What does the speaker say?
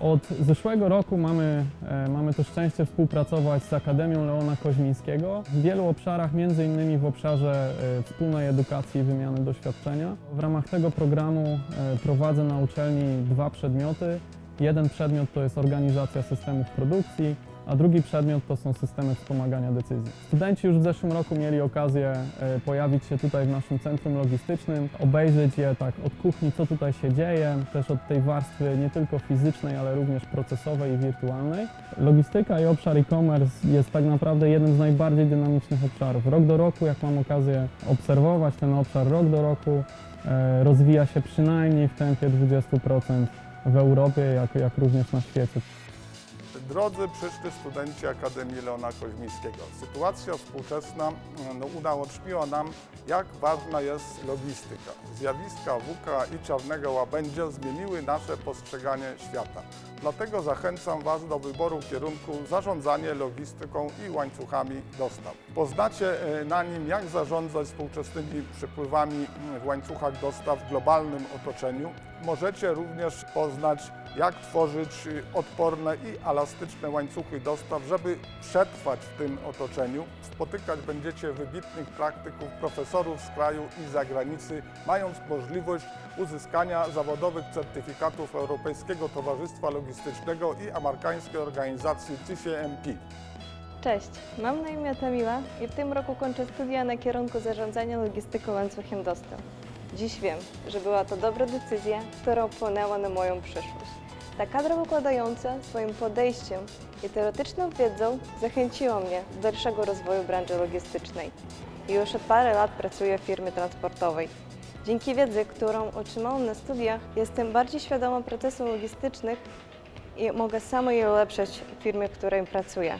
Od zeszłego roku mamy, e, mamy to szczęście współpracować z Akademią Leona Koźmińskiego w wielu obszarach, między innymi w obszarze e, wspólnej edukacji i wymiany doświadczenia. W ramach tego programu e, prowadzę na uczelni dwa przedmioty. Jeden przedmiot to jest organizacja systemów produkcji, a drugi przedmiot to są systemy wspomagania decyzji. Studenci już w zeszłym roku mieli okazję e, pojawić się tutaj w naszym centrum logistycznym, obejrzeć je tak od kuchni, co tutaj się dzieje, też od tej warstwy nie tylko fizycznej, ale również procesowej i wirtualnej. Logistyka i obszar e-commerce jest tak naprawdę jednym z najbardziej dynamicznych obszarów. Rok do roku, jak mam okazję obserwować ten obszar, rok do roku e, rozwija się przynajmniej w tempie 20% w Europie, jak, jak również na świecie. Drodzy przyszli studenci Akademii Leona Koźmińskiego, sytuacja współczesna no, unaoczniła nam, jak ważna jest logistyka. Zjawiska WUKA i czarnego łabędzia zmieniły nasze postrzeganie świata. Dlatego zachęcam Was do wyboru kierunku zarządzanie logistyką i łańcuchami dostaw. Poznacie e, na nim, jak zarządzać współczesnymi przepływami w łańcuchach dostaw w globalnym otoczeniu. Możecie również poznać, jak tworzyć y, odporne i elastyczne łańcuchy dostaw, żeby przetrwać w tym otoczeniu. Spotykać będziecie wybitnych praktyków, profesorów z kraju i zagranicy, mając możliwość uzyskania zawodowych certyfikatów Europejskiego Towarzystwa Logistycznego i amerykańskiej organizacji TCMP. Cześć, mam na imię Tamila i w tym roku kończę studia na kierunku zarządzania logistyką łańcuchem dostaw. Dziś wiem, że była to dobra decyzja, która wpłynęła na moją przyszłość. Ta kadra wykładająca swoim podejściem i teoretyczną wiedzą zachęciła mnie do dalszego rozwoju branży logistycznej. Już od parę lat pracuję w firmie transportowej. Dzięki wiedzy, którą otrzymałam na studiach, jestem bardziej świadoma procesów logistycznych i mogę samo je ulepszać w firmie, w której pracuję.